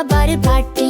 বাবার বাটি।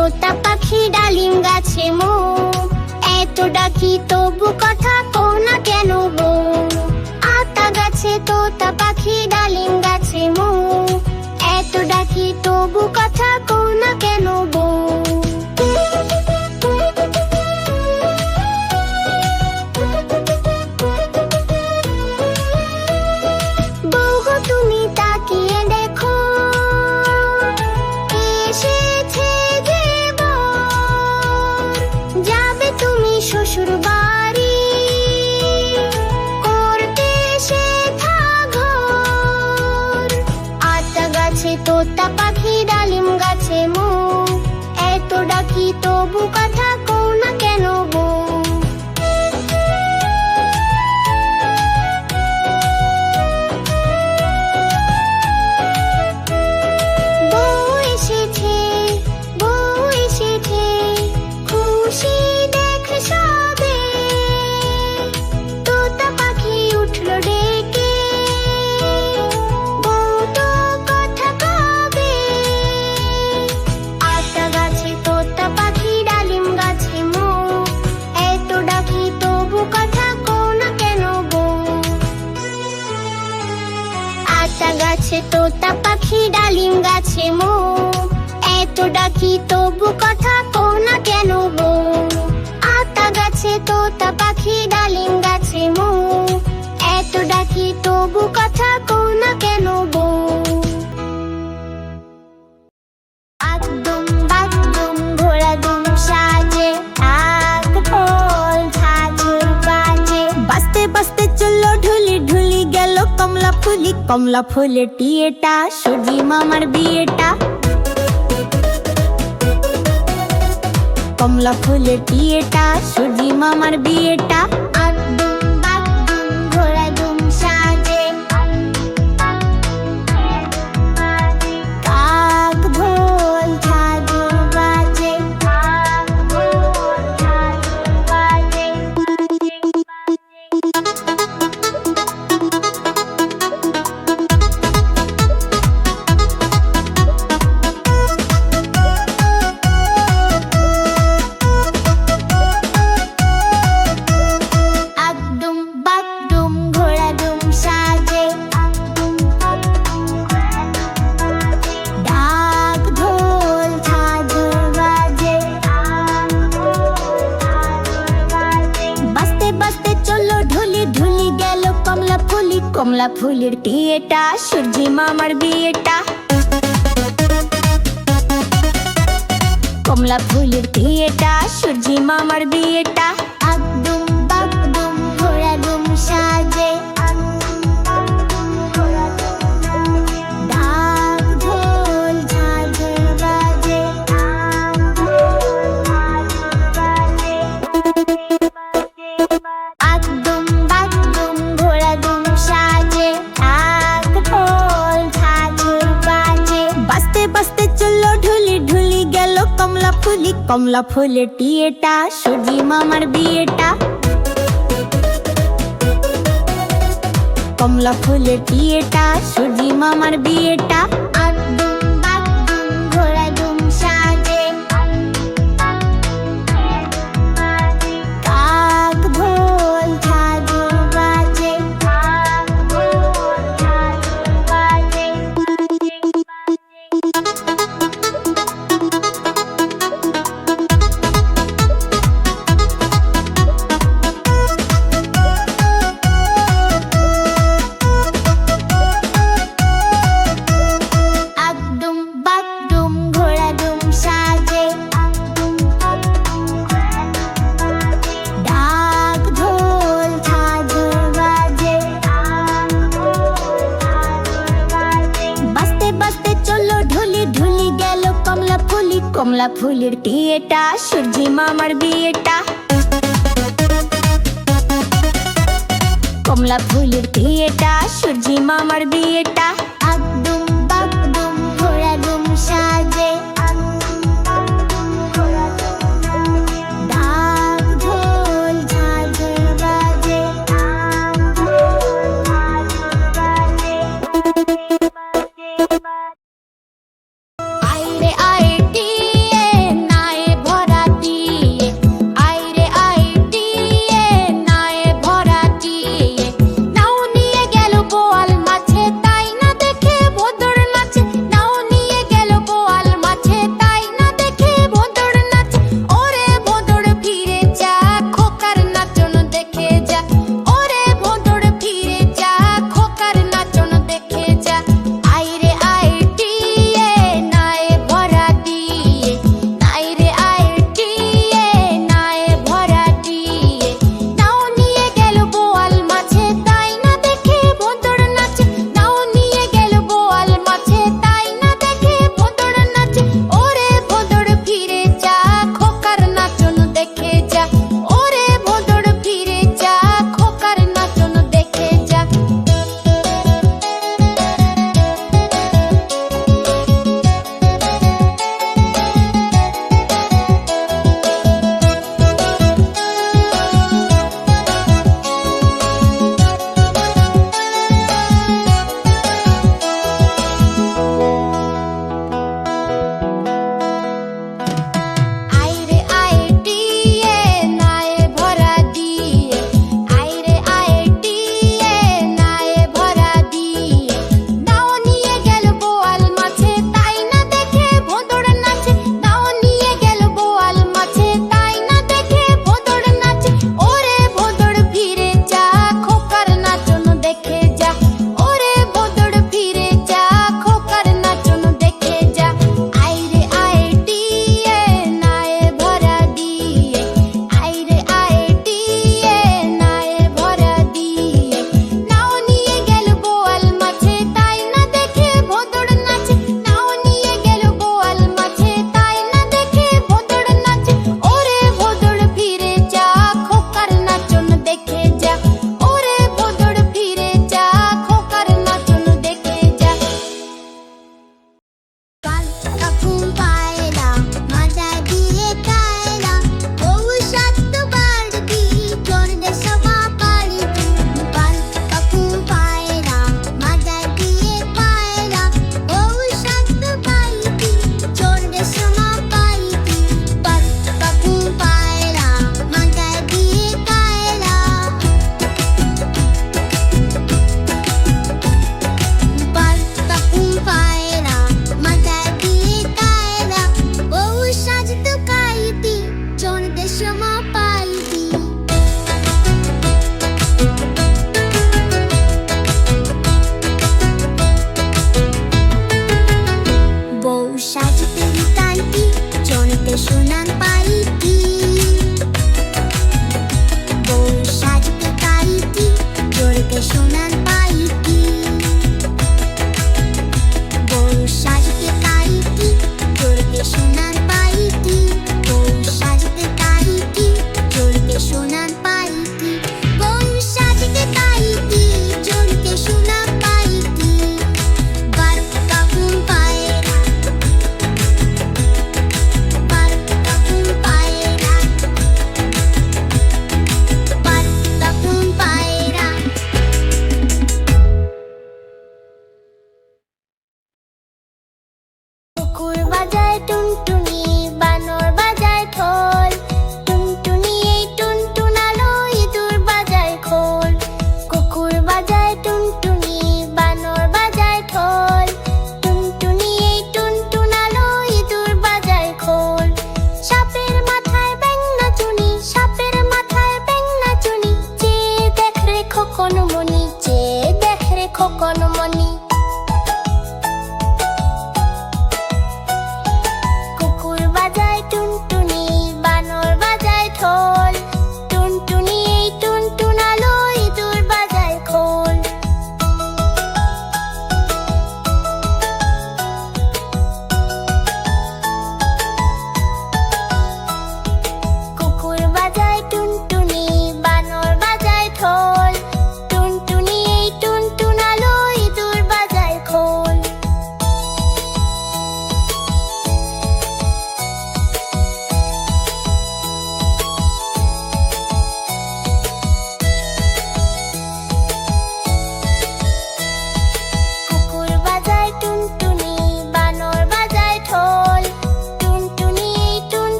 তোতা পাখি ডালিম গাছে মো এত ডাকি তবু কথা কো না কেন গো? আতা গাছে তোতা পাখি ডালিম গাছে মো এত ডাকি তবু কথা কো না কেন বো tapa আটা গাছে, তোতা পাখি, ডালিম গাছে মো। এত ডাকি, তবু কথা কো না কেন গো? আটা গাছে, তোতা পাখি, ডালিম গাছে মো। এত ডাকি, তবু কথা কো না কেন গো? কমলা ফুলের টিয়েটা সুজি মামার বিয়েটা। কমলা ফুলের টিয়েটা সুজি মামার বিয়েটা। আর কমলা ফুলের বিয়েটা সূর্যি মামার বিয়েটা। একদম বাকদম ঘোড়া গুম সাজে। কমলা ফুলের টিয়েটা সুজি মামার বিয়েটা। কমলা ফুলের টিয়েটা সুজি মামার বিয়েটা। বিয়েটা সূর্যি মামার বিয়েটা।